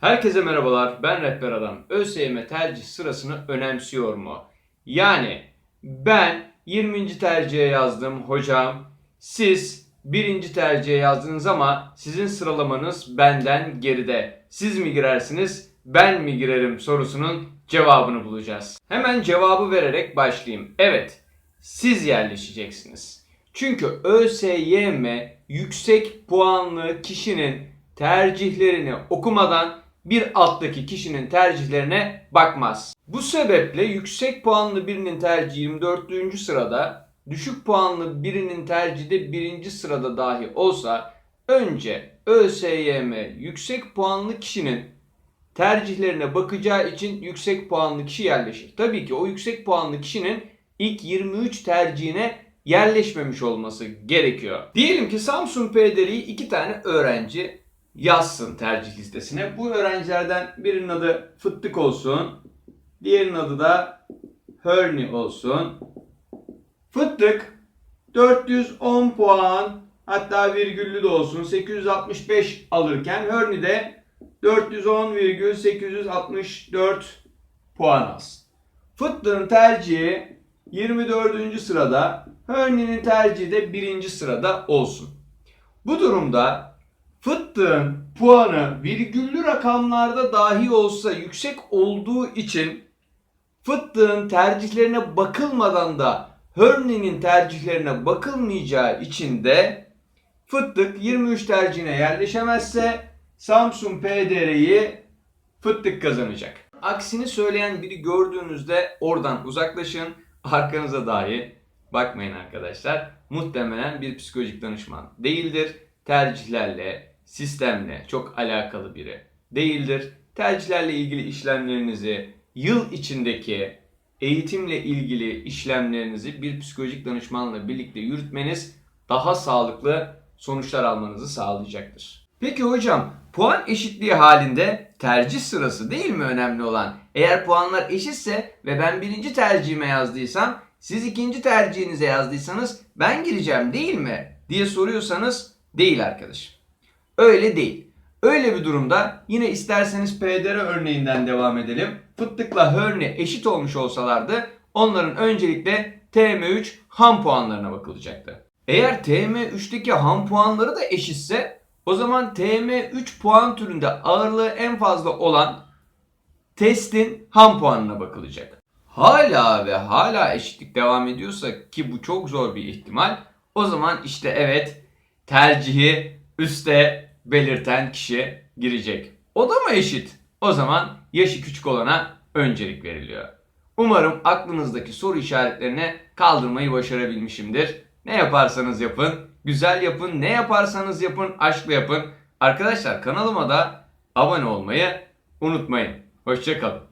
Herkese merhabalar, ben Rehber Adam. ÖSYM tercih sırasını önemsiyor mu? Yani ben 20. tercihe yazdım hocam. Siz 1. tercihe yazdınız ama sizin sıralamanız benden geride. Siz mi girersiniz, ben mi girerim sorusunun cevabını bulacağız. Hemen cevabı vererek başlayayım. Evet, siz yerleşeceksiniz. Çünkü ÖSYM yüksek puanlı kişinin tercihlerini okumadan bir alttaki kişinin tercihlerine bakmaz. Bu sebeple yüksek puanlı birinin tercihi 24. sırada, düşük puanlı birinin tercihi de 1. sırada dahi olsa önce ÖSYM yüksek puanlı kişinin tercihlerine bakacağı için yüksek puanlı kişi yerleşir. Tabii ki o yüksek puanlı kişinin ilk 23 tercihine yerleşmemiş olması gerekiyor. Diyelim ki Samsun PDR'yi iki tane öğrenci yazsın tercih listesine. Bu öğrencilerden birinin adı Fıttık olsun. Diğerinin adı da Hörni olsun. Fıttık 410 puan hatta virgüllü de olsun 865 alırken Hörni de 410,864 puan alsın. Fıttık'ın tercihi 24. sırada, Hörni'nin tercihi de 1. sırada olsun. Bu durumda Fıttık'ın puanı virgüllü rakamlarda dahi olsa yüksek olduğu için Fıttık'ın tercihlerine bakılmadan da Hörni'nin tercihlerine bakılmayacağı için de Fıttık 23 tercihine yerleşemezse Samsun PDR'yi Fıttık kazanacak. Aksini söyleyen biri gördüğünüzde oradan uzaklaşın. Arkanıza dahi bakmayın arkadaşlar. Muhtemelen bir psikolojik danışman değildir. Tercihlerle, sistemle çok alakalı biri değildir. Tercihlerle ilgili işlemlerinizi, yıl içindeki eğitimle ilgili işlemlerinizi bir psikolojik danışmanla birlikte yürütmeniz daha sağlıklı sonuçlar almanızı sağlayacaktır. Peki hocam puan eşitliği halinde tercih sırası değil mi önemli olan? Eğer puanlar eşitse ve ben birinci tercihime yazdıysam siz ikinci tercihinize yazdıysanız ben gireceğim değil mi diye soruyorsanız değil arkadaşım. Öyle değil. Öyle bir durumda yine isterseniz PDR örneğinden devam edelim. Fıttıkla Hörni eşit olmuş olsalardı onların öncelikle TM3 ham puanlarına bakılacaktı. Eğer TM3'teki ham puanları da eşitse o zaman TM3 puan türünde ağırlığı en fazla olan testin ham puanına bakılacak. Hala ve hala eşitlik devam ediyorsa ki bu çok zor bir ihtimal o zaman işte evet tercihi üste belirten kişi girecek. O da mı eşit? O zaman yaşı küçük olana öncelik veriliyor. Umarım aklınızdaki soru işaretlerini kaldırmayı başarabilmişimdir. Ne yaparsanız yapın, güzel yapın, ne yaparsanız yapın, aşkla yapın. Arkadaşlar kanalıma da abone olmayı unutmayın. Hoşçakalın.